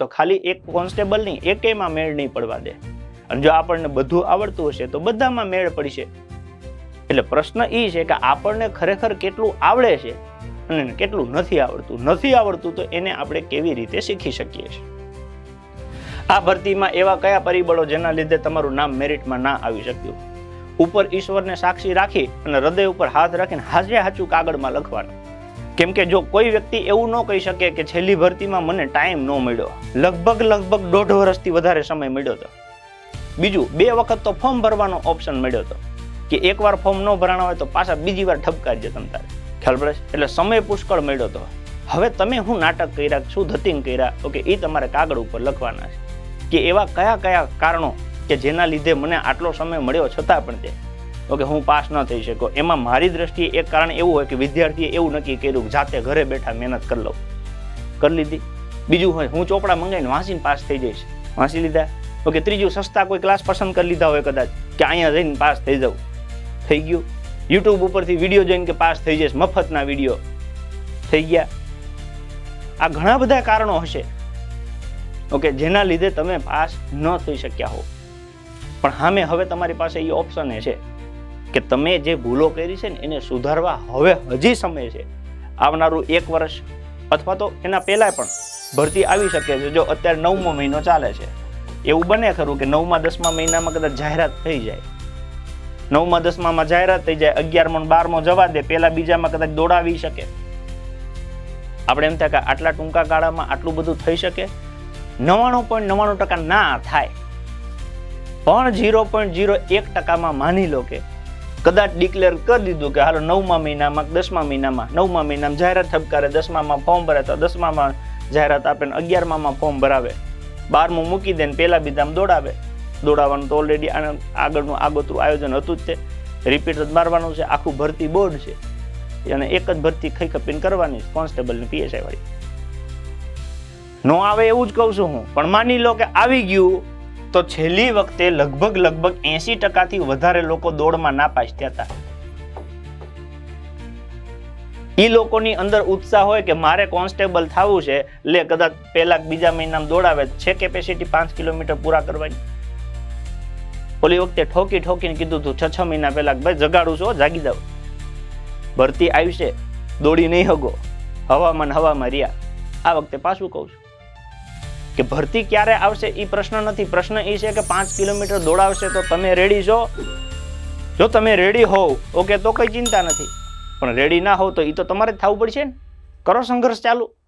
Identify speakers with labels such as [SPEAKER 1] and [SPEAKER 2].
[SPEAKER 1] તો ખાલી એક કોન્સ્ટેબલની એકેમાં મેળ નહીં પડવા દે. અને જો આપણને બધું આવડતું હશે તો બધામાં મેળ પડશે. એટલે પ્રશ્ન એ છે કે આપણને ખરેખર કેટલું આવડે છે અને કેટલું નથી આવડતું. નથી આવડતું તો એને આપણે કેવી રીતે શીખી શકીએ છીએ? આ ભરતીમાં એવા કયા પરિબળો જેના લીધે તમારું નામ મેરિટમાં ના આવી શક્યું? ઉપર ઈશ્વરને સાક્ષી રાખી અને હૃદય ઉપર હાથ રાખીને હાજે હાચું કાગળમાં લખવાનું. કેમ કે જો કોઈ વ્યક્તિ એવું ન કહી શકે કે છેલ્લી ભરતીમાં મને ટાઈમ ન મળ્યો, લગભગ લગભગ દોઢ વર્ષથી વધારે સમય મળ્યો હતો. બીજું, બે વખત તો ફોર્મ ભરવાનો ઓપ્શન મળ્યો હતો કે એકવાર ફોર્મ ન ભરાણા હોય તો પાછા બીજી વાર ઠપકારજે તમ તારે. ખ્યાલ પડે એટલે સમય પુષ્કળ મળ્યો હતો. હવે તમે હું નાટક કર્યા, શું ધતિંગ કર્યા, ઓકે એ તમારે કાગળ ઉપર લખવાના છે કે એવા કયા કયા કારણો કે જેના લીધે મને આટલો સમય મળ્યો છતાં પણ તે ઓકે હું પાસ ન થઈ શકો. એમાં મારી દ્રષ્ટિએ એક કારણ એવું હોય કે વિદ્યાર્થીએ એવું નક્કી કર્યું જાતે ઘરે બેઠા મહેનત કરી લઉં. કરી લીધી. બીજું હોય, હું ચોપડા મંગાવીને વાંચીને પાસ થઈ જઈશ. વાંચી લીધા. ઓકે ત્રીજું, સસ્તા કોઈ ક્લાસ પસંદ કરી લીધા હોય કદાચ, કે અહીંયા જઈને પાસ થઈ જાઉં. થઈ ગયું. યુટ્યુબ ઉપરથી વીડિયો જોઈને કે પાસ થઈ જઈશ, મફતના વીડિયો થઈ ગયા. આ ઘણા બધા કારણો હશે. ઓકે જેના લીધે તમે પાસ ન થઈ શક્યા હો. પણ સામે હવે તમારી પાસે એ ઓપ્શન છે. કે તમે જે ભૂલો કરી છે ને એને સુધારવા હવે હજી સમય છે. આવનારું એક વર્ષ અથવા તો એના પહેલાં પણ ભરતી આવી શકે છે, જો અત્યારે નવમો મહિનો ચાલે છે. એવું બને ખરું કે નવમા, દસમા મહિનામાં કદાચ જાહેરાત થઈ જાય. નવમા, દસમામાં જાહેરાત થઈ જાય, અગિયારમો બારમો જવા દે પહેલા બીજામાં કદાચ દોડાવી શકે. આપણે એમ થાય કે આટલા ટૂંકા ગાળામાં આટલું બધું થઈ શકે. નવ્વાણું પોઈન્ટ નવ્વાણું ટકા ના થાય. પણ ઝીરો પોઈન્ટ ઝીરો એક ટકામાં માની લો કે કદાચ ડિક્લેર કરી દીધું કે હાલો નવમા મહિનામાં દસમા મહિનામાં, નવમા મહિનામાં જાહેરાત ઠપકારે દસમામાં ફોર્મ ભરે તો દસમામાં જાહેરાત આપે ને અગિયારમામાં ફોર્મ ભરાવે. બારમું મૂકી દે ને પહેલાં બીજામાં દોડાવે. દોડાવવાનું તો ઓલરેડી આગળનું આગોતરું આયોજન હતું જ તે રિપીટ જ મારવાનું છે. આખું ભરતી બોર્ડ છે. અને એક જ ભરતી ખઈ ખપીને કરવાની છે. કોન્સ્ટેબલ પીએસઆઈ વાળી. નો આવે એવું જ કહું છું હું. પણ માની લો કે આવી ગયું તો છેલ્લી વખતે લગભગ લગભગ એસી ટકાથી વધારે લોકો દોડમાં ના થયા હતા. એ લોકોની અંદર ઉત્સાહ હોય કે મારે કોન્સ્ટેબલ થવું છે, લે કદાચ પહેલા બીજા મહિનામાં દોડાવે, છે કેપેસિટી પાંચ કિલોમીટર પૂરા કરવાની. ઓલી વખતે ઠોકી ઠોકીને કીધું તું છ છ મહિના પહેલા ભાઈ જગાડું છો, જાગી જાઓ. ભરતી આવશે, દોડી નહીં હગો. હવામાન હવામાં રહ્યા. આ વખતે પાછું કહું છું. કે ભરતી ક્યારે આવશે એ પ્રશ્ન નથી. પ્રશ્ન એ છે કે પાંચ કિલોમીટર દોડાવશે તો તમે રેડી છો? જો તમે રેડી હોવ ઓકે તો કંઈ ચિંતા નથી. પણ રેડી ના હોવ તો એ તો તમારે જ થવું પડશે ને. કરો સંઘર્ષ ચાલુ.